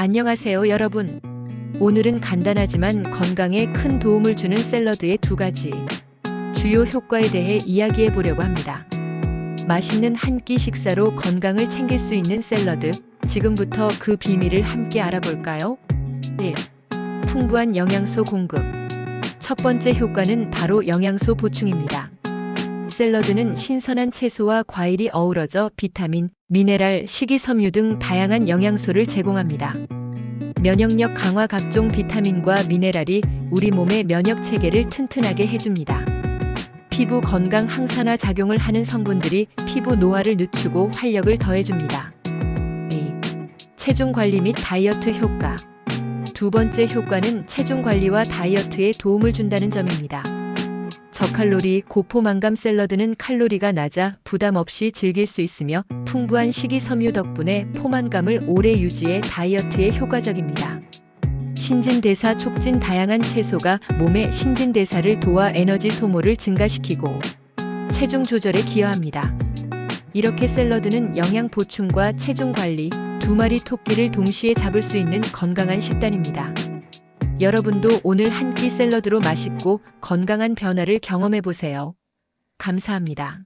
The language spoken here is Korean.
안녕하세요, 여러분. 오늘은 간단하지만 건강에 큰 도움을 주는 샐러드의 두 가지 주요 효과에 대해 이야기해 보려고 합니다. 맛있는 한 끼 식사로 건강을 챙길 수 있는 샐러드. 지금부터 그 비밀을 함께 알아볼까요? 1. 풍부한 영양소 공급. 첫 번째 효과는 바로 영양소 보충입니다. 샐러드는 신선한 채소와 과일이 어우러져 비타민, 미네랄, 식이섬유 등 다양한 영양소를 제공합니다. 면역력 강화 각종 비타민과 미네랄이 우리 몸의 면역 체계를 튼튼하게 해줍니다. 피부 건강 항산화 작용을 하는 성분들이 피부 노화를 늦추고 활력을 더해줍니다. 2. 체중 관리 및 다이어트 효과. 두 번째 효과는 체중 관리와 다이어트에 도움을 준다는 점입니다. 저칼로리 고포만감 샐러드는 칼로리가 낮아 부담 없이 즐길 수 있으며 풍부한 식이섬유 덕분에 포만감을 오래 유지해 다이어트에 효과적입니다. 신진대사 촉진 다양한 채소가 몸의 신진대사를 도와 에너지 소모를 증가시키고 체중 조절에 기여합니다. 이렇게 샐러드는 영양 보충과 체중 관리, 두 마리 토끼를 동시에 잡을 수 있는 건강한 식단입니다. 여러분도 오늘 한 끼 샐러드로 맛있고 건강한 변화를 경험해 보세요. 감사합니다.